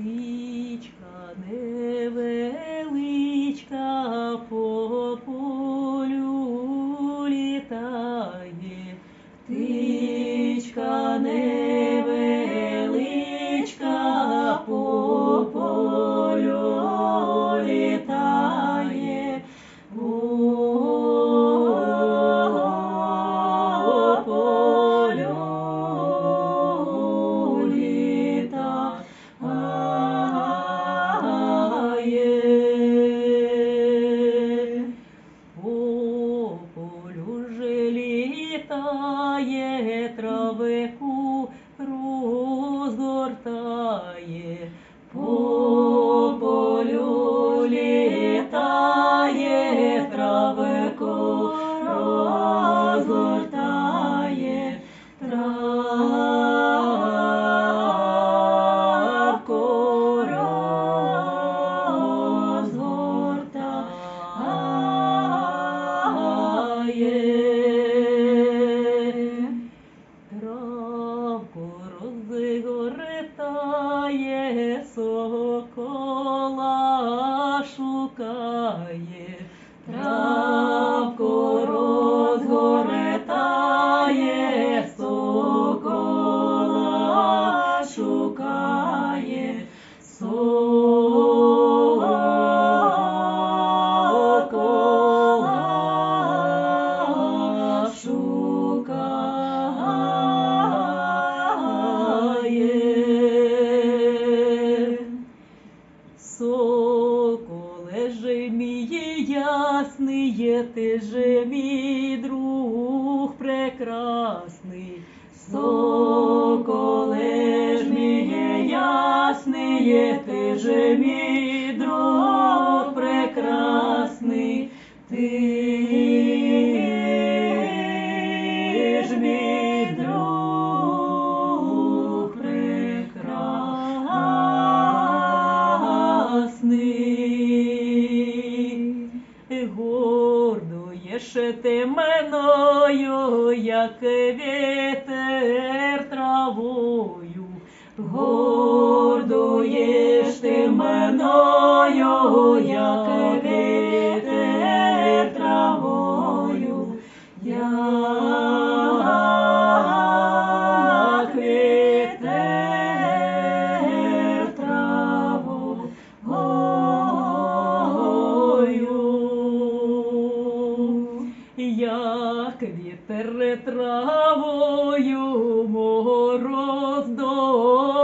Птичка невеличка по полю літає, літає, травику розгортає, сокола шукає, травку розгортає, сокола шукає, Соколе же мій ясний, ти же мій друг прекрасний. Соколе ж мій ясний, ти же мій ти мною, як вітер травою. Гордуєш ти мною, як Перетравою мороз до